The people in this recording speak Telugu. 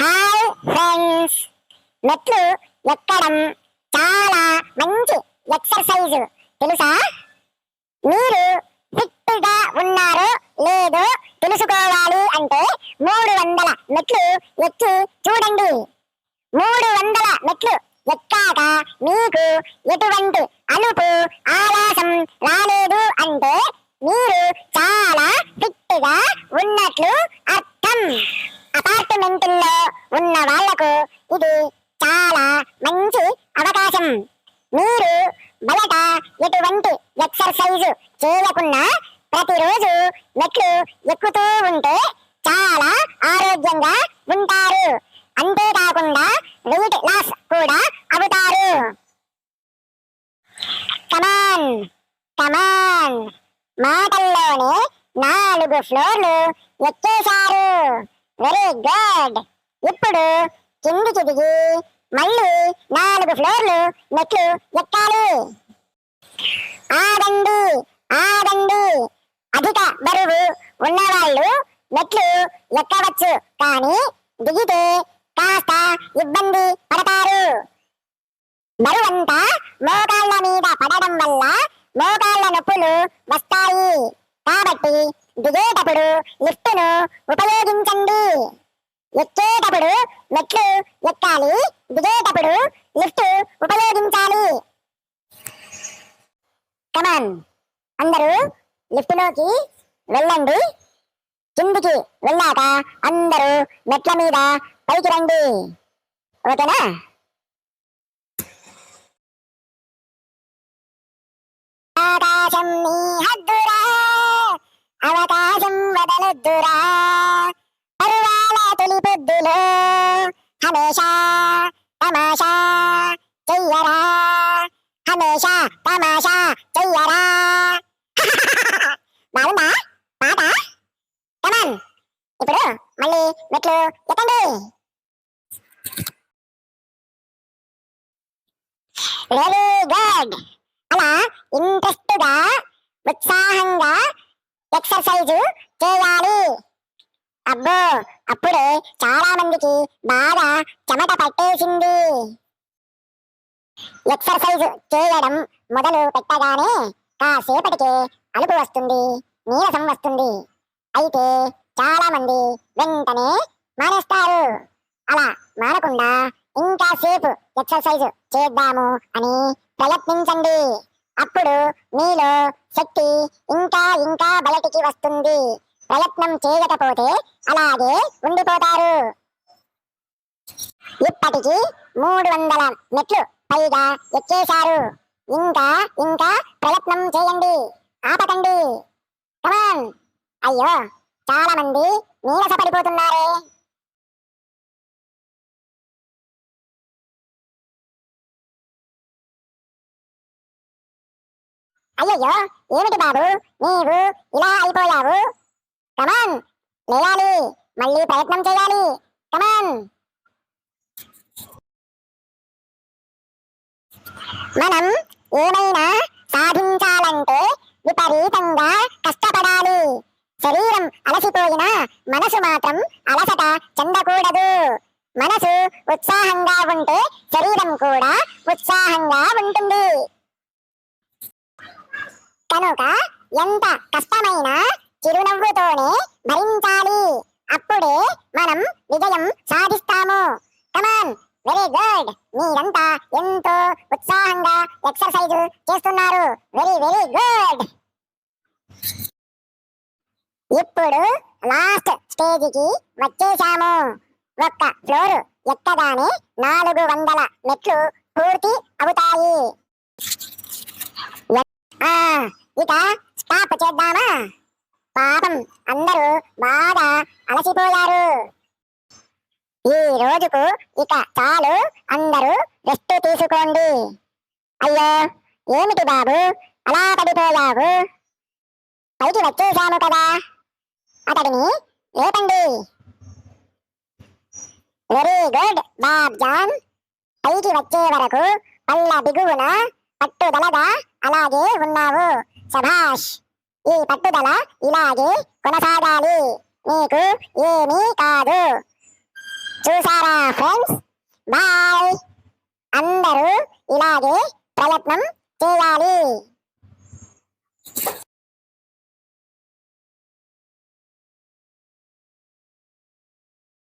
Hi friends. మెట్లు ఎక్కడం చాలా మంచి ఎక్సర్సైజ్. తెలుసా? మీరు ఫిట్గా ఉన్నారో లేదో తెలుసుకోవాలి అంటే మూడు వందల మెట్లు ఎక్కి చూడండి. మూడు వందల మెట్లు ఎక్కాక మీకు ఎటువంటి అలుపు ఆయాసం రాలేదు అంటే మీరు చాలా ఫిట్గా ఉన్నట్లు అర్థం అపార్ట్మెంట్లో ఉన్న వాళ్ళకు ఇది చాలా మంచి అవకాశం మీరు బయట ఎటువంటి ఎక్సర్సైజ్ చేయకుండా ప్రతిరోజు మెట్లు ఎక్కుతూ ఉంటే చాలా ఆరోగ్యంగా ఉంటారు. అంతేకాకుండా వెయిట్ లాస్ కూడా అవుతారు. Come on come on. మాటల్లోనే నాలుగు ఫ్లోర్లు ఎక్కేశారు. Very good. ఇప్పుడు కిందికి దిగి మళ్ళీ నాలుగు ఫ్లోర్లు మెట్లు ఎక్కాలి. ఆడండి ఆడండి అధిక బరువు ఉన్నవాళ్ళు మెట్లు ఎక్కవచ్చు కానీ దిగితే కాస్త ఇబ్బంది పడతారు. బరువంతా మోకాళ్ళ మీద పడడం వల్ల మోకాళ్ళ నొప్పులు వస్తాయి. కాబట్టి దిగేటప్పుడు లిఫ్ట్ను ఉపయోగించండి. ఎక్కేటప్పుడు మెట్లు ఎక్కాలి దిగేటప్పుడు లిఫ్ట్ ఉపయోగించాలి. కమాన్ అందరూ లిఫ్ట్లోకి వెళ్ళండి. కిందికి వెళ్ళాక అందరూ మెట్ల మీద పైకి రండి. ఓకేనా? ఆకాశం నీ హద్దురా అవకాశం వదలొద్దురా. హమేషా తమాషా చెయ్యరా. హమేషా తమాషా చెయ్యరా. బాగుందా? పాట? కమన్ ఇప్పుడు మళ్ళీ మెట్లు ఎక్కండి. వెరీ గుడ్ అలా ఇంట్రెస్ట్గా ఉత్సాహంగా ఎక్సర్సైజ్ చేయాలి. అబ్బో అప్పుడే చాలా మందికి బాగా చెమట పట్టేసింది. ఎక్సర్సైజ్ చేయడం మొదలు పెట్టగానే కాసేపటికే అలుపు వస్తుంది నీరసం వస్తుంది. అయితే చాలా మంది వెంటనే మానేస్తారు. అలా మానకుండా ఇంకా సేపు ఎక్సర్సైజ్ చేద్దాము అని ప్రయత్నించండి. అప్పుడు మీలో శక్తి ఇంకా ఇంకా బయటికి వస్తుంది. ప్రయత్నం చేయకపోతే అలాగే ఉండిపోతారు. ఇప్పటికి మూడు వందల మెట్లు పైగా ఎక్కేశారు. ఇంకా ఇంకా ప్రయత్నం చేయండి. ఆపకండి. కమాన్ అయ్యో చాలా మంది నీరస పడిపోతున్నారే అయ్యయ్యో ఏమిటి బాబు? నీవు ఇలా అయిపోయావు. కమాన్ లేయాలి మళ్ళీ ప్రయత్నం చేయాలి. కమాన్ మనం ఏమైనా సాధించాలంటే విపరీతంగా కష్టపడాలి. శరీరం అలసిపోయినా మనసు మాత్రం అలసట చెందకూడదు. మనసు ఉత్సాహంగా ఉంటే శరీరం కూడా ఉత్సాహంగా ఉంటుంది. కనుక ఎంత కష్టమైనా చిరునవ్వుతోనే భరించాలి అప్పుడే మనం విజయం సాధిస్తాము కమాన్ వెరీ గుడ్ మీరంతా ఎంతో ఉత్సాహంగా ఎక్సర్సైజ్ చేస్తున్నారు. Very very good. ఇప్పుడు లాస్ట్ స్టేజ్కి వచ్చేసాము. ఒక్క ఫ్లోర్ ఎక్కగానే నాలుగు వందల మెట్లు పూర్తి అవుతాయి. ఇక స్టాప్ చేద్దామా? పాపం అందరూ బాగా అలసిపోయారు. ఈ రోజుకు ఇక చాలు. అందరూ రెస్ట్ తీసుకోండి. అయ్యో ఏమిటి బాబు? అలా పడిపోయావు? పైకి వచ్చేశాను కదా? అతడిని లేపండి. Very good Bob John. పైకి వచ్చే వరకు పళ్ళ బిగువున పట్టుదలగా అలాగే ఉన్నావు. సభాష్ ఈ పట్టుదల ఇలాగే కొనసాగాలి. నీకు ఏమీ కాదు. చూసారా ఫ్రెండ్స్? బాయ్. అందరూ ఇలాగే ప్రయత్నం చేయాలి